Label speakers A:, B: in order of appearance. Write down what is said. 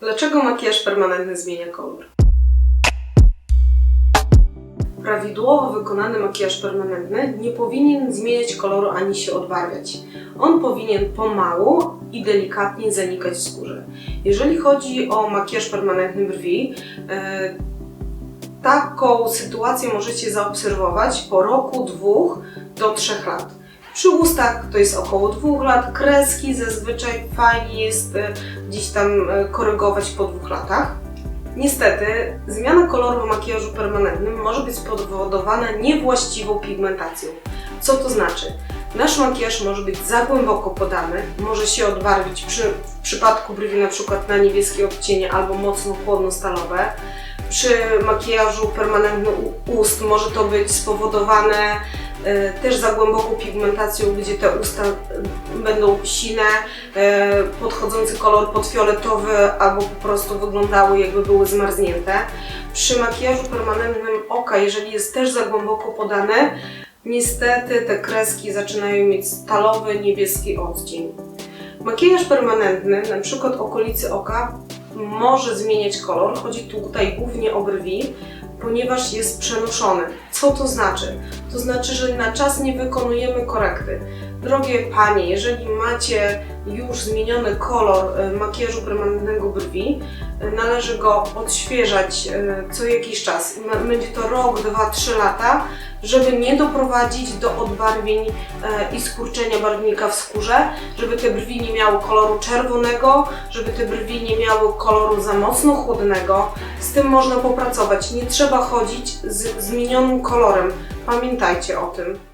A: Dlaczego makijaż permanentny zmienia kolor? Prawidłowo wykonany makijaż permanentny nie powinien zmieniać koloru ani się odbarwiać. On powinien pomału i delikatnie zanikać w skórze. Jeżeli chodzi o makijaż permanentny brwi, e, taką sytuację możecie zaobserwować po roku, dwóch do trzech lat. Przy ustach to jest około dwóch lat, kreski zazwyczaj fajnie jest e, gdzieś tam e, korygować po dwóch latach. Niestety, zmiana koloru w makijażu permanentnym może być spowodowana niewłaściwą pigmentacją. Co to znaczy? Nasz makijaż może być za głęboko podany, może się odbarwić przy, w przypadku brwi na przykład na niebieskie odcienie albo mocno chłodno-stalowe. Przy makijażu permanentnym ust może to być spowodowane e, też za głęboką pigmentacją, gdzie te usta będą sine, e, podchodzący kolor podfioletowy albo po prostu wyglądały jakby były zmarznięte. Przy makijażu permanentnym oka, jeżeli jest też za głęboko podane, niestety te kreski zaczynają mieć stalowy, niebieski odcień. Makijaż permanentny, na przykład okolicy oka, może zmieniać kolor. Chodzi tu tutaj głównie o brwi, ponieważ jest przenoszony. Co to znaczy? To znaczy, że na czas nie wykonujemy korekty. Drogie panie, jeżeli macie już zmieniony kolor e, makijażu permanentnego brwi, e, należy go odświeżać e, co jakiś czas. Będzie to rok, dwa, trzy lata, żeby nie doprowadzić do odbarwień e, i skurczenia barwnika w skórze, żeby te brwi nie miały koloru czerwonego, żeby te brwi nie miały koloru za mocno chłodnego. Z tym można popracować. Nie trzeba chodzić z zmienionym kolorem. Pamiętajcie o tym.